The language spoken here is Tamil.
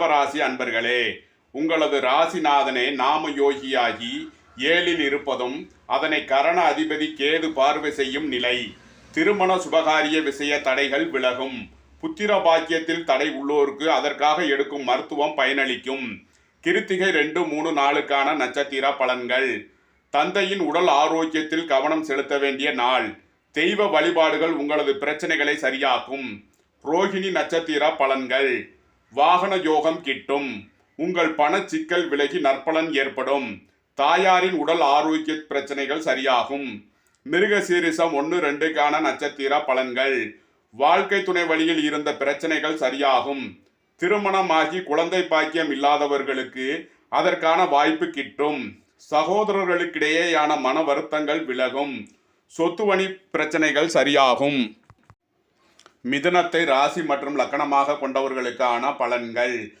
ராசி அன்பர்களே உங்களது ராசிநாதனே நாம யோகியாகி ஏழில் இருப்பதும் அதனை கரண அதிபதி கேது பார்வை செய்யும் நிலை. திருமண சுபகாரிய விஷய தடைகள் விலகும். புத்திர பாக்கியத்தில் தடை உள்ளோருக்கு அதற்காக எடுக்கும் மருத்துவம் பயனளிக்கும். கிருத்திகை ரெண்டு மூணு நாளுக்கான நட்சத்திர பலன்கள். தந்தையின் உடல் ஆரோக்கியத்தில் கவனம் செலுத்த வேண்டிய நாள். தெய்வ வழிபாடுகள் உங்களது பிரச்சனைகளை சரியாக்கும். ரோஹிணி நட்சத்திர பலன்கள். வாகன யோகம் கிட்டும். உங்கள் பணச்சிக்கல் விலகி நற்பலன் ஏற்படும். தாயாரின் உடல் ஆரோக்கிய பிரச்சனைகள் சரியாகும். மிருக சீரிசம் ஒன்று ரெண்டுக்கான நட்சத்திர பலன்கள். வாழ்க்கை துணை வழியில் இருந்த பிரச்சனைகள் சரியாகும். திருமணமாகி குழந்தை பாக்கியம் இல்லாதவர்களுக்கு அதற்கான வாய்ப்பு கிட்டும். சகோதரர்களுக்கிடையேயான மன வருத்தங்கள் விலகும். சொத்துவணி பிரச்சனைகள் சரியாகும். மிதுனத்தை ராசி மற்றும் லக்கணமாக கொண்டவர்களுக்கான பலன்கள்.